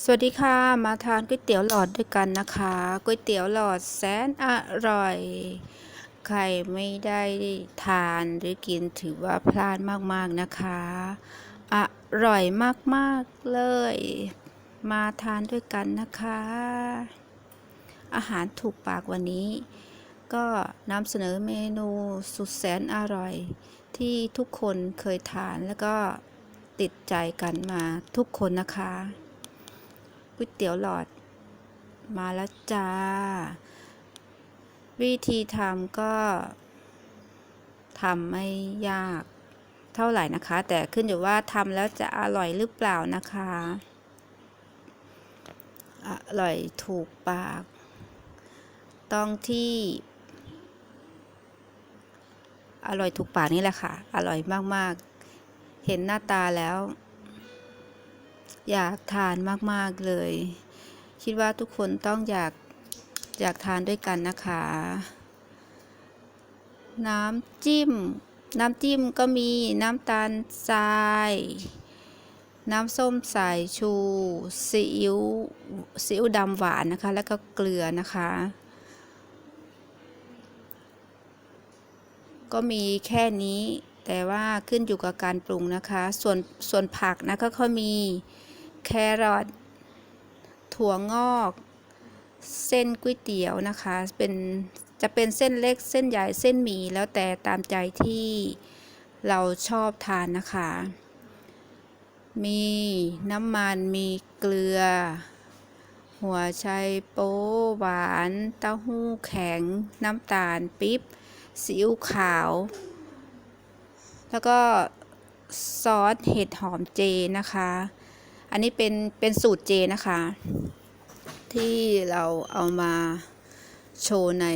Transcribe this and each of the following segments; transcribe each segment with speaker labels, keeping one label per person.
Speaker 1: สวัสดีค่ะ มาทานก๋วยเตี๋ยวหลอดด้วยกันนะคะก๋วยเตี๋ยวหลอดแสนอร่อย ใครไม่ได้ทานหรือกินถือว่าพลาดมากๆนะคะ อร่อยมากๆเลย มาทานด้วยกันนะคะ อาหารถูกปากวันนี้ ก็นำเสนอเมนูสุดแสนอร่อย ที่ทุกคนเคยทานแล้วก็ติดใจกันมาทุกคนนะคะ ก๋วยเตี๋ยวหลอด มาแล้วจ้า วิธีทำก็ทำไม่ยากเท่าไหร่นะคะ แต่ขึ้นอยู่ว่าทำแล้วจะอร่อยหรือเปล่านะคะ อร่อยถูกปาก ต้องที่ อร่อยถูกปากนี่แหละค่ะ อร่อยมากๆ เห็นหน้าตาแล้ว อยากทานมากๆเลย คิดว่าทุกคนต้องอยากอยากทานด้วยกันนะคะ น้ำจิ้ม น้ำจิ้มก็มีน้ำตาลทราย น้ำส้มสายชูซีอิ๊วซีอิ๊วดำหวานนะคะ แล้วก็เกลือนะคะ ก็มีแค่นี้แต่ว่าขึ้นอยู่กับการปรุงนะคะ ส่วนส่วนผักนะก็เขามี แครอทถั่วงอก เส้นก๋วยเตี๋ยวนะคะ เป็นจะเป็นเส้นเล็กเส้นใหญ่เส้นหมี่แล้วแต่ตามใจที่เราชอบทานนะคะ มีน้ำมันมีเกลือ หัวไชโป๊หวาน เต้าหู้แข็ง น้ำตาลปิ๊บซีอิ๊วขาว แล้วก็ซอสเห็ดหอมเจนะคะ อันนี้เป็นเป็นสูตรเจนะคะ ที่เราเอามาโชว์ใน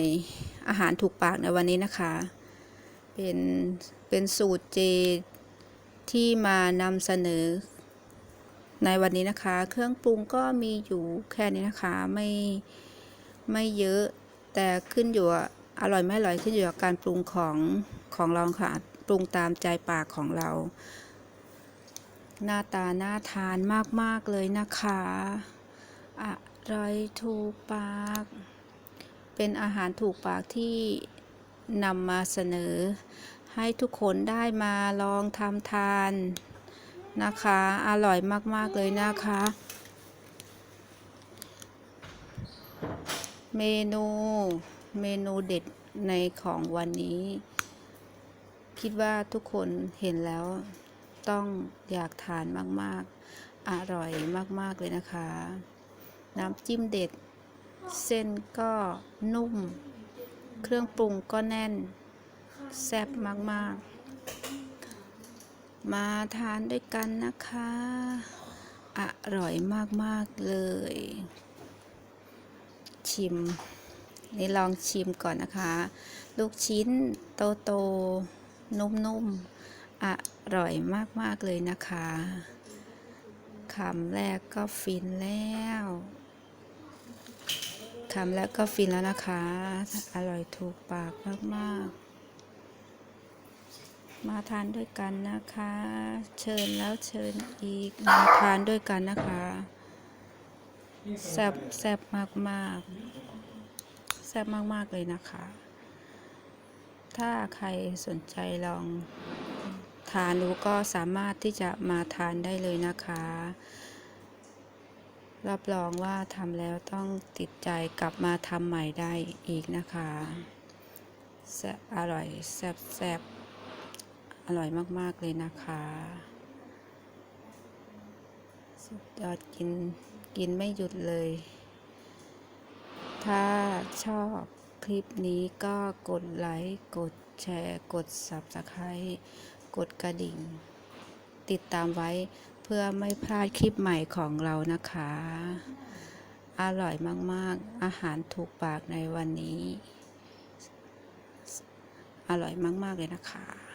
Speaker 1: อาหารถูกปากในวันนี้นะคะ เป็นเป็นสูตรเจที่มานำเสนอในวันนี้นะคะ เครื่องปรุงก็มีอยู่แค่นี้นะคะ ไม่ไม่เยอะ แต่ขึ้นอยู่กับอร่อยไม่อร่อยขึ้นอยู่กับการปรุงของของเราค่ะ ปรุงตามใจปากของเรา หน้าตาน่าทานมาก ๆ เลยนะคะ อร่อยถูกปาก เป็นอาหารถูกปากที่นำมาเสนอ ให้ทุกคนได้มาลองทำทานนะคะ อร่อยมาก ๆ เลยนะคะ เมนูเมนูเด็ดในของวันนี้ คิดว่าทุกคนเห็นแล้ว ต้องอยากทานมากๆ อร่อยมากๆเลยนะคะ น้ำจิ้มเด็ด เส้นก็นุ่ม เครื่องปรุงก็แน่น แซ่บมากๆ มาทานด้วยกันนะคะ อร่อยมากๆเลย ชิมนี่ลองชิมก่อนนะคะ ลูกชิ้นโตโตๆนุ่มๆ อร่อยมาก ๆ เลยนะคะคำแรกก็ฟินแล้วคำแรกก็ฟินแล้วนะคะ อร่อยถูกปากมาก ๆ มาทานด้วยกันนะคะ เชิญแล้วเชิญอีก มาทานด้วยกันนะคะแซ่บแซ่บมาก ๆ แซ่บมาก ๆ เลยนะคะ ถ้าใครสนใจลองานดูก็สามารถที่จะมาทานได้เลยนะคะ รับรองว่าทำแล้วต้องติดใจกลับมาทำใหม่ได้อีกนะคะแซ่บอร่อยแซ่บแซ่บอร่อยมากๆเลยนะคะ สุดยอดกินกินไม่หยุดเลย ถ้าชอบคลิปนี้ก็กดไลค์กด แชร์ กด Subscribe กดกระดิ่ง ติดตามไว้เพื่อไม่พลาดคลิปใหม่ของเรานะคะ อร่อยมากๆ อาหารถูกปากในวันนี้ อร่อยมาก ๆ เลยนะคะ